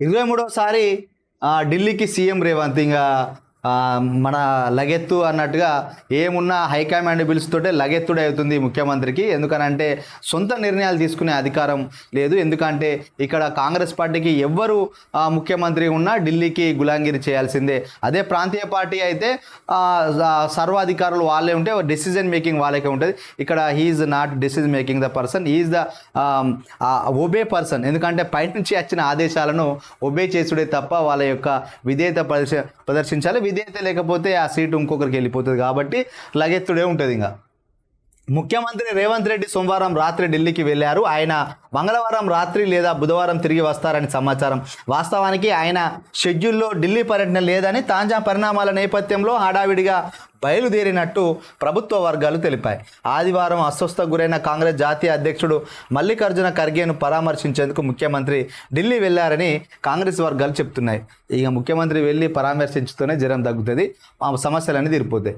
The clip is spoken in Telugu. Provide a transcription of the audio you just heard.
ఇరవై మూడోసారి ఆ, ఢిల్లీకి సీఎం రేవంత్ ఇంకా మన లగెత్తు అన్నట్టుగా ఏమున్నా హైకమాండ్ పిలుస్తుంటే లగెత్తుడే అవుతుంది ముఖ్యమంత్రికి. ఎందుకనంటే సొంత నిర్ణయాలు తీసుకునే అధికారం లేదు. ఎందుకంటే ఇక్కడ కాంగ్రెస్ పార్టీకి ఎవ్వరు ముఖ్యమంత్రి ఉన్నా ఢిల్లీకి గులాంగిరి చేయాల్సిందే. అదే ప్రాంతీయ పార్టీ అయితే సర్వాధికారులు వాళ్ళే ఉంటే డెసిజన్ మేకింగ్ వాళ్ళకే ఉంటుంది. ఇక్కడ he is not decision making the person is the obey person ఎందుకంటే పైనుంచి వచ్చిన ఆదేశాలను ఒబే చేసుడే తప్ప వాళ్ళ యొక్క విధేయత ప్రదర్శ ప్రదర్శించాలి. ఇదైతే లేకపోతే ఆ సీటు ఇంకొకరికి వెళ్ళిపోతుంది కాబట్టి లగెత్తుడే ఉంటుంది ఇంకా ముఖ్యమంత్రి రేవంత్ రెడ్డి సోమవారం రాత్రి ఢిల్లీకి వెళ్ళారు. ఆయన మంగళవారం రాత్రి లేదా బుధవారం తిరిగి వస్తారని సమాచారం. వాస్తవానికి ఆయన షెడ్యూల్లో ఢిల్లీ పర్యటన లేదని తాజా పరిణామాల నేపథ్యంలో హడావిడిగా బయలుదేరినట్టు ప్రభుత్వ వర్గాలు తెలిపాయి. ఆదివారం అస్వస్థకు గురైన కాంగ్రెస్ జాతీయ అధ్యక్షుడు మల్లికార్జున ఖర్గేను పరామర్శించేందుకు ముఖ్యమంత్రి ఢిల్లీ వెళ్ళారని కాంగ్రెస్ వర్గాలు చెప్తున్నాయి. ఇక ముఖ్యమంత్రి వెళ్ళి పరామర్శించుతూనే జ్వరం తగ్గుతుంది. ఆ సమస్యలన్నీ తీరిపోతాయి.